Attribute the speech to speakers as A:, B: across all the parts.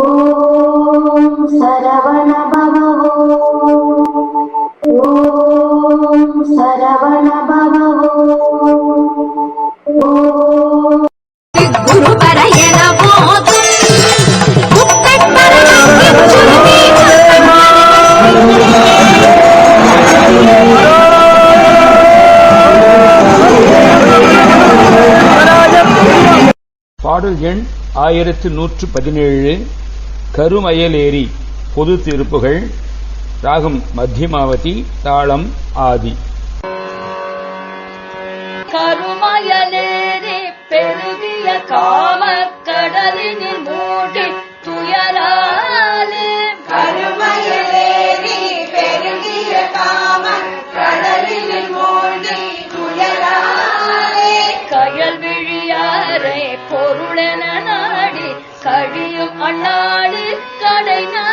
A: ஓம் சரவண
B: பாடல் எண் ஆயிரத்து நூற்று பதினேழு. கருமயலேரி பொது திருப்புகள் ராகம் மத்தியமாவதி தாளம் ஆதி.
C: கருமயலேரி பெருகிய காம கழியும் அண்ணாடு கடை நாடே.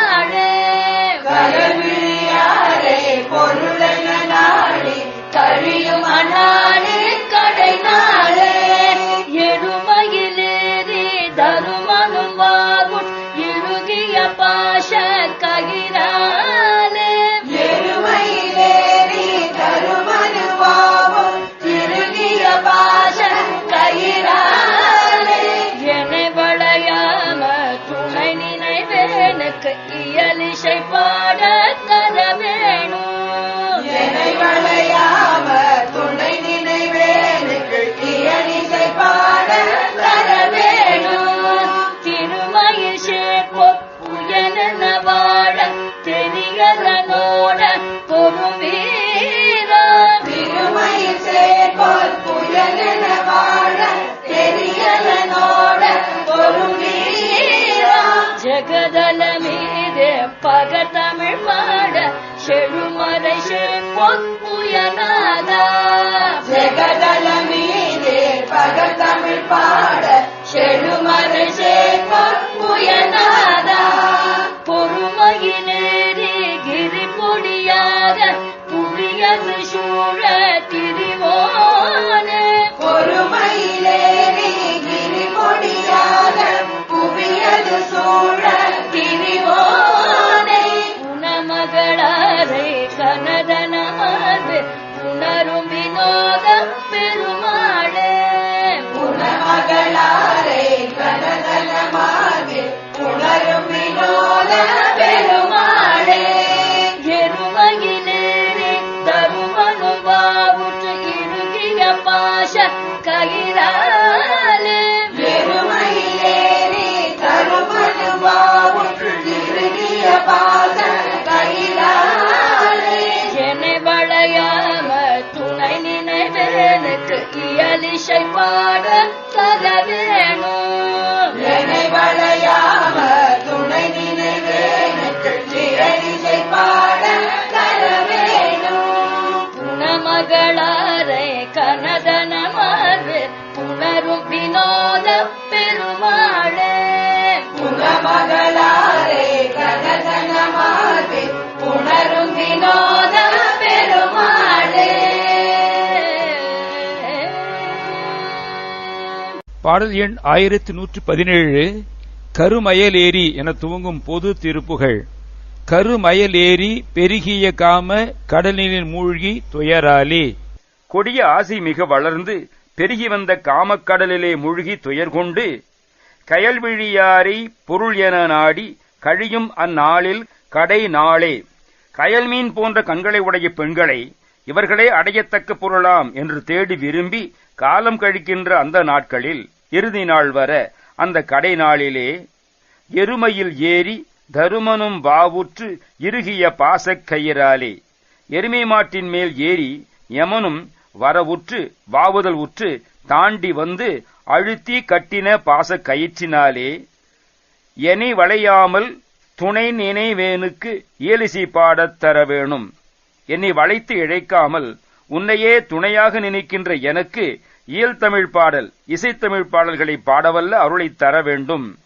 C: நினைவேனுக்கு இயலிசை பாட தர வேணும் துணை நினைவேனுக்கு இயலிசை பாட தர வேணும் திருமயில் சேர்ப்போம் புயலென வாழ தெரியலனோட பொறும் வீரம் திருமயில் சேர்ப்போம் புயலென வாழ தெரியலனோட பொறும் வீரம் ஜெகதல மீது பகத்தமிழ் பாட செழுமறை சேர்ப்போம் புயல் உணரும் வினோத பெருமாளே உணமகளாரை கனதனமாது உணரும் வினோத பெருமாளே இறுகிய பாஷ புனமகளாரை கனதன மார்பு புணரும் வினோத பெருமாளே. புனமகளாரை கனதன
B: பாடல் எண் ஆயிரத்து நூற்றி பதினேழு கருமயலேரி என துவங்கும் பொது திருப்புகள். கருமயலேரி பெருகிய காம கடலினில் மூழ்கி துயராலே. கொடிய ஆசை மிக வளர்ந்து பெருகி வந்த காமக்கடலிலே மூழ்கி துயர் கொண்டு கயல்விழியாரை பொருள் என நாடி கழியும் அந்நாளில் கடை நாளே. கயல்மீன் போன்ற கண்களை உடைய பெண்களை இவர்களே அடையத்தக்க பொருளாம் என்று தேடி விரும்பி காலம் கழிக்கின்ற அந்த நாட்களில் இறுதி நாள் வர அந்த கடை நாளிலே எருமையில் ஏறி தருமனும் வாவுற்று இறுகிய பாசக் கயிறாலே. எருமை மாட்டின் மேல் ஏறி யமனும் வரவுற்று வாவுதல் உற்று தாண்டி வந்து அழுத்தி கட்டின பாசக் கயிற்றினாலே எனி வளையாமல் துணை நினைவேனுக்கு இயலிசி பாடத் தர வேணும். என்னை வளைத்து இழைக்காமல் உன்னையே துணையாக நினைக்கின்ற எனக்கு இயல்தமிழ் பாடல் இசைத்தமிழ் பாடல்களை பாடவல்ல அருளை தர வேண்டும்.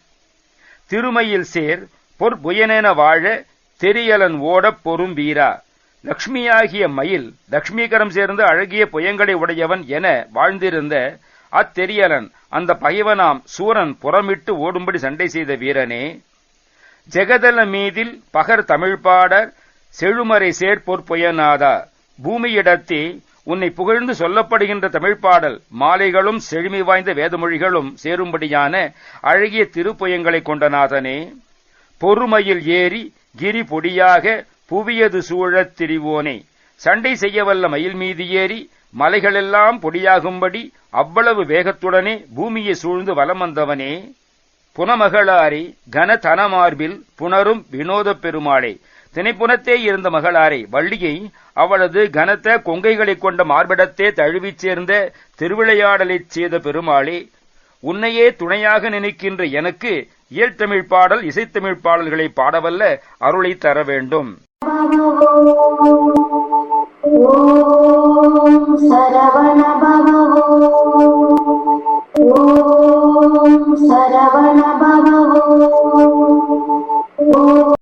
B: திருமையில் சேர் பொற்புயனென வாழ தெரியலன் ஓடப் பொறும் வீரா. லக்ஷ்மியாகிய மயில் லக்ஷ்மீகரம் சேர்ந்த அழகிய புயங்களை உடையவன் என வாழ்ந்திருந்த அத்தெரியலன் அந்த பகைவனாம் சூரன் புறமிட்டு ஓடும்படி சண்டை செய்த வீரனே. ஜெகதல மீதில் பகர் தமிழ்பாடர் செழுமறை சேர்ப்போர் புயநாதா. பூமியிடத்தே உன்னை புகழ்ந்து சொல்லப்படுகின்ற தமிழ் பாடல் மாலைகளும் செழுமை வாய்ந்த வேதமொழிகளும் சேரும்படியான அழகிய திருப்பயங்களை கொண்ட நாதனே பொறுமையில் ஏறி கிரி பொடியாக புவியது சூழத் திரிவோனே சண்டை செய்யவல்ல மயில் மீது ஏறி மலைகளெல்லாம் பொடியாகும்படி அவ்வளவு வேகத்துடனே பூமியை சூழ்ந்து வலம் வந்தவனே புனமகளாரி கனதனமார்பில் புணரும் வினோதப் பெருமாளே சினைப்புனத்தே இருந்த மகளாரை வள்ளியை அவளது கனத்த கொங்கைகளைக் கொண்ட மார்பிடத்தே தழுவிச் சேர்ந்த திருவிளையாடலைச் செய்த பெருமாளே உன்னையே துணையாக நினைக்கின்ற எனக்கு இயல்தமிழ் பாடல் இசைத்தமிழ் பாடல்களை பாடவல்ல அருளை தர வேண்டும்.
A: சரவண